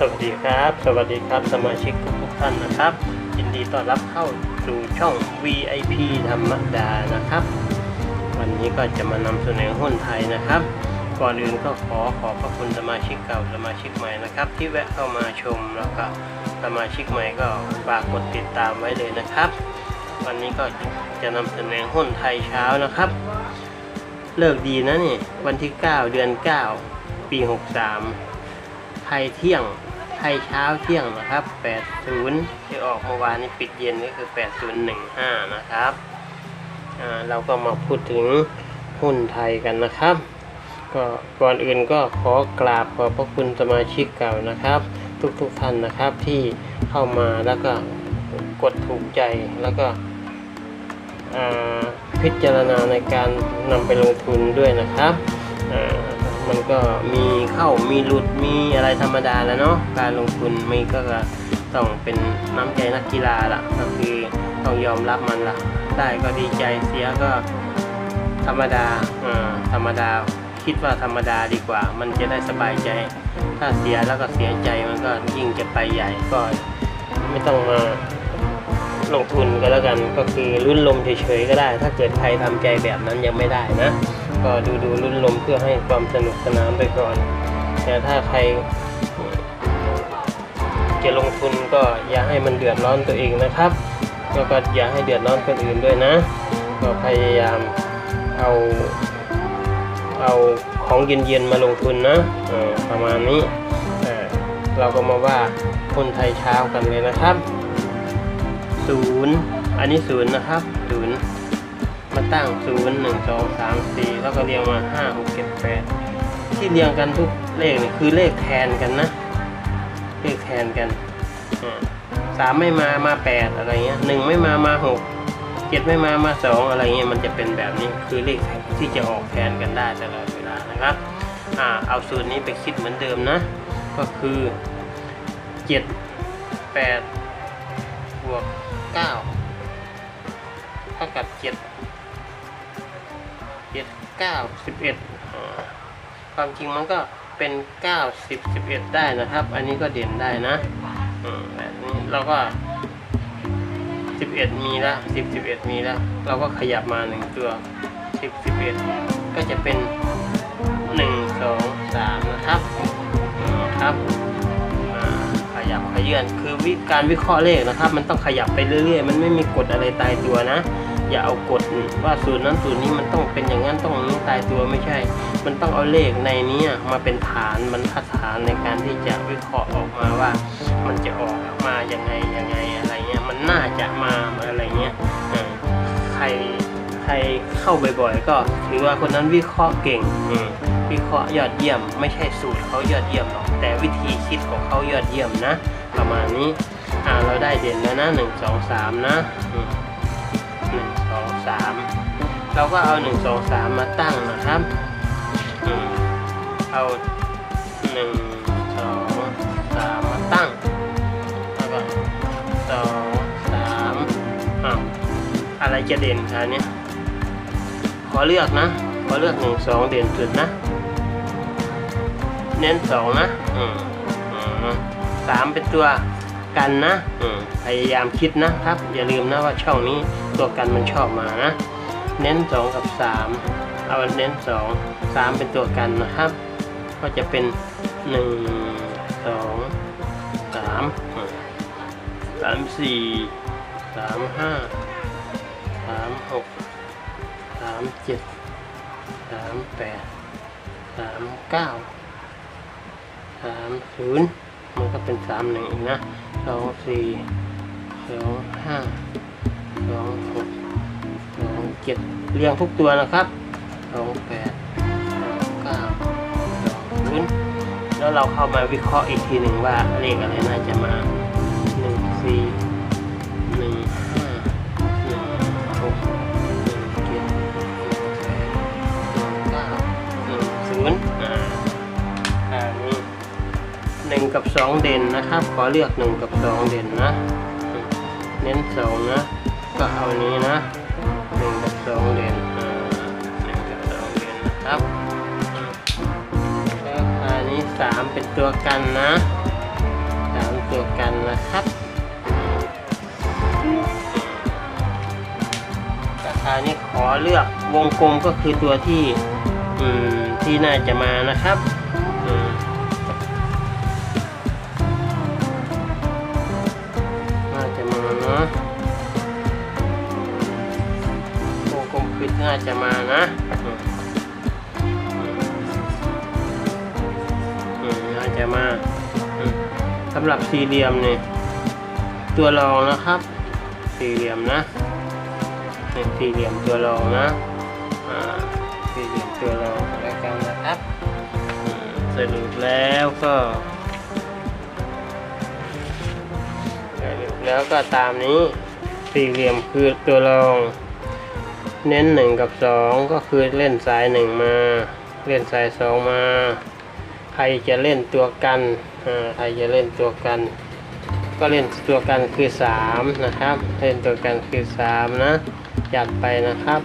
สวัสดีครับ สวัสดีครับสมาชิกทุกท่านนะครับ ยินดีต้อนรับเข้าสู่ช่อง VIP ธรรมดานะครับ วันนี้ก็จะมานำเสนอหุ้นไทยนะครับ ก่อนอื่นก็ขอขอบพระคุณสมาชิกเก่าสมาชิกใหม่นะครับ ที่แวะเข้ามาชมแล้วก็สมาชิกใหม่ก็ฝากกดติดตามไว้เลยนะครับ วันนี้ก็จะนำเสนอหุ้นไทยเช้านะครับ เลิกดีนะนี่วันที่ 9 เดือน 9 ปี 63ไทยเที่ยง ไทยเช้าเที่ยงนะครับ 80 ที่ออกเมื่อวานนี้ปิดเย็นก็คือ 8015 นะครับ เราก็มาพูดถึงหุ้นไทยกันนะครับ ก็ก่อนอื่นก็ขอกราบขอบพระคุณสมาชิกเก่านะครับ ทุกๆทท่านนะครับที่เข้ามาแล้วก็กดถูกใจแล้วก็พิจารณาในการนำไปลงทุนด้วยนะครับ มันก็มีเข้ามีหลุดมีอะไรธรรมดาแล้วเนาะการลงทุนมีก็ต้องเป็นน้ำใจนักกีฬาละก็คือต้องยอมรับมันละได้ก็ดีใจเสียก็ธรรมดาอ่าธรรมดาคิดว่าธรรมดาดีกว่า มันจะได้สบายใจ ถ้าเสียแล้วก็เสียใจมันก็ยิ่งจะไปใหญ่ก็ไม่ต้องมาลงทุนก็แล้วกันก็คือรุ่นลมเฉยๆก็ได้ ถ้าเกิดใครทำใจแบบนั้นยังไม่ได้นะ ก็ดูดูรุ่นลมเพื่อให้ความสนุกสนานไปก่อนแต่ถ้าใครจะลงทุนก็อย่าให้มันเดือดร้อนตัวเองนะครับ แล้วก็อย่าให้เดือดร้อนคนอื่นด้วยนะ ก็พยายามเอาเอาของเย็นๆมาลงทุนนะประมาณนี้เออเราก็มาว่าคนไทยเช้ากันเลยนะครับศูนย์อันนี้ศูนย์นะครับศูนย์ มาตั้งศูนย์หนึ่งสองสามสี่แล้วก็เรียงมาห้าหกเจ็ดแปดที่เรียงกันทุกเลขนี่คือเลขแทนกันนะ เลขแทนกันสามไม่มามาแปดอะไรเงี้ยหนึ่งไม่มามาหกเจ็ดไม่มามาสองอะไรเงี้ยมันจะเป็นแบบนี้คือเลขที่จะออกแทนกันได้ตลอดเวลานะครับอ่าเอาสูตรนี้ไปคิดเหมือนเดิมนะ ก็คือเจ็ดแปดบวกเก้าเท่ากับเจ็ด เก้าสิบเอ็ดความจริงมันก็เป็นเก้าสิบสิบเอ็ดได้นะครับ อันนี้ก็เด่นได้นะแบบนี้เราก็สิบเอ็ดมีละสิบสิบเอ็ดมีละเราก็ขยับมาหนึ่งตัวสิบสิบเอ็ดก็จะเป็นหนึ่งสองสามนะครับครับขยับขยื่นคือวิการวิเคราะห์เลขนะครับ มันต้องขยับไปเรื่อยๆ มันไม่มีกฎอะไรตายตัวนะ อย่าเอากฎว่าสูตรนั้นสูตรนี้มันต้องเป็นอย่างนั้นต้องนี้ตายตัวไม่ใช่ มันต้องเอาเลขในนี้มาเป็นฐานบรรทัดฐานในการที่จะวิเคราะห์ออกมาว่า มันจะออกมาอยังไงยังไงอะไรเงี้ยมันน่าจะมาอะไรเงี้ยใครใครเข้าบ่อยๆ ก็ถือว่าคนนั้นวิเคราะห์เก่งวิเคราะห์ยอดเยี่ยม ไม่ใช่สูตรเขายอดเยี่ยมหรอกแต่วิธีคิดของเขายอดเยี่ยมนะ ประมาณนี้อ่าเราได้เด่นแล้วนะหนึ่งสองสามนะ เราก็เอาหนึ่งสองสามมาตั้งนะครับอืมเอาหนึ่งสองสามมาตั้งแล้วก็สองสามอ้าวอะไรจะเด่นคะเนี่ยขอเลือกนะ ขอเลือกหนึ่งสองเด่นสุดนะ เน้นสองนะอืมสามเป็นตัวกันนะพยายามคิดนะครับ อย่าลืมนะว่าช่องนี้ตัวกันมันชอบมานะ เน้นสองกับสามเอาเน้นสองสามเป็นตัวกันนะครับ ก็จะเป็นหนึ่งสองสามอืมสามสี่สามห้าสามหกสามเจ็ดสามแปดสามเก้าสามศูนย์มันก็เป็นสามหนึ่งอีกนะสองสี่สองห้าสองหก เจ็ดเรียงทุกตัวนะครับสองแปดสองเก้าสองศูนย์แล้วเราเข้ามาวิเคราะห์อีกทีหนึ่งว่าเลขอะไรน่าจะมาหนึ่งสี่หนึ่งห้าหนึ่งหกหนึ่งเจ็ดหนึ่งแปดหนึ่งเก้าหนึ่งศูนย์อ่าอันนี้หนึ่งกับสองเด่นนะครับ ขอเลือกหนึ่งกับสองเด่นนะ เน้นสองนะ ก็เอาอันนี้นะ 3 เป็นตัวกันนะ3ตัวกันนะครับ ราคานี้ขอเลือกวงกลมก็คือตัวที่ที่น่าจะมานะครับน่าจะมาเนาะวงกลมปิดน่าจะมานะ สำหรับสี่เหลี่ยมเนี่ยตัวรองนะครับ สี่เหลี่ยมนะเป็นสี่เหลี่ยมตัวรองนะสี่เหลี่ยมตัวรองแล้วกันนะครับสรุปแล้วก็สรุปแล้วก็ตามนี้สี่เหลี่ยมคือตัวรอง เน้นหนึ่งกับสองก็คือเล่นสายหนึ่งมา เล่นสายสองมา ครจะเล่นตัวกันอ่าใครจะเล่นตัวกัน ก็เล่นตัวกันคือสามนะครับ เล่นตัวกันคือสามนะ จัดไปนะครับ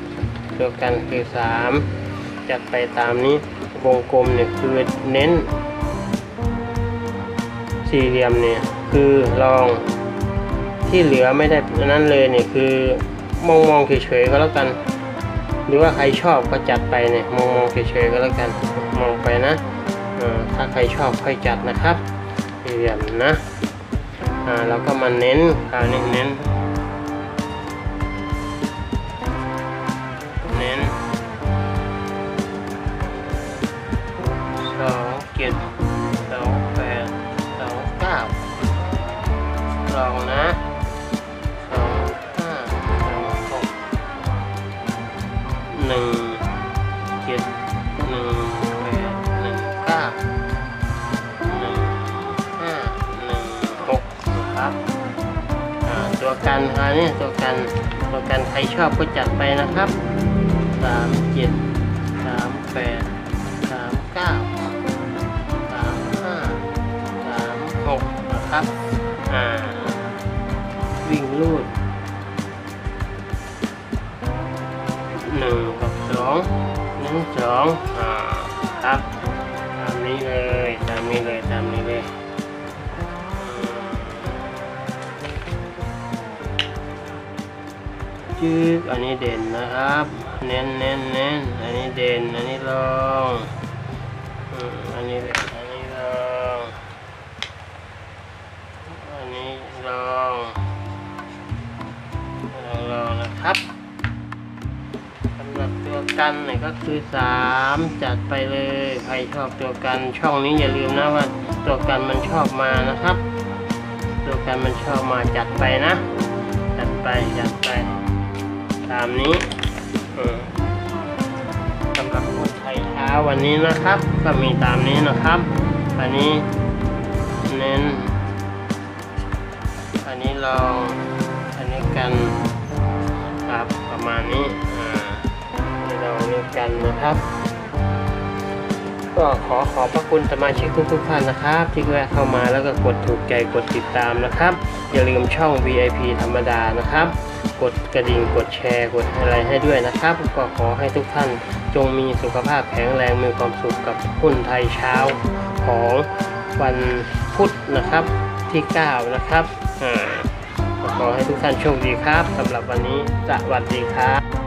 ตัวกันคือสามจัดไปตามนี้ วงกลมเนี่ยคือเน้น สี่เหลี่ยมเนี่ยคือลองที่เหลือไม่ได้นั้นเลยเนี่ยคือมองมองๆเฉยๆก็แล้วกัน หรือว่าใครชอบก็จัดไปเนี่ยมองมองๆเฉยๆก็แล้วกัน มองไปนะ ถ้าใครชอบค่อยจัดนะครับเหลี่ยมนะแล้วก็มาเน้นคราวนี้เน้น ตัวกันค่ะนี่ยตัวกันตัวกันใครชอบก็จัดไปนะครับสามเจ็ดสามแปดสามเก้าสามห้าสามหกนะครับอ่าวิ่งลูดหนึ่งกับสองหนึ่งสองอ่าครับตามนี้เลยตามนี้เลยตาม จืดอันนี้เด่นนะครับ เน้นเน้นเน้นอันนี้เด่น อันนี้ลองอันนี้เด่นอันนี้ลองอันนี้ลองลองลองนะครับสำหรับตัวกันเนี่ยก็คือสามจัดไปเลยใครชอบตัวกันช่องนี้อย่าลืมนะว่าตัวกันมันชอบมานะครับ ตัวกันมันชอบมาจัดไปนะจัดไปจัดไป ตามนี้สำหรับคนไทยเช้าวันนี้นะครับ ก็มีตามนี้นะครับ อันนี้เน้น อันนี้ลองอันนี้กันครับประมาณนี้อ่าเราเล่นกันนะครับ ก็ขอขอบพระคุณสมาชิกทุกๆท่านนะครับ ที่แวะเข้ามาแล้วก็กดถูกใจกดติดตามนะครับ อย่าลืมช่อง VIP ธรรมดานะครับ กดกระดิ่งกดแชร์กดอะไรให้ด้วยนะครับ ก็ขอให้ทุกท่านจงมีสุขภาพแข็งแรงมีความสุขกับหุ้นไทยเช้าของวันพุธนะครับที่ 9 นะครับอ่าก็ขอให้ทุกท่านโชคดีครับสำหรับวันนี้สวัสดีครับ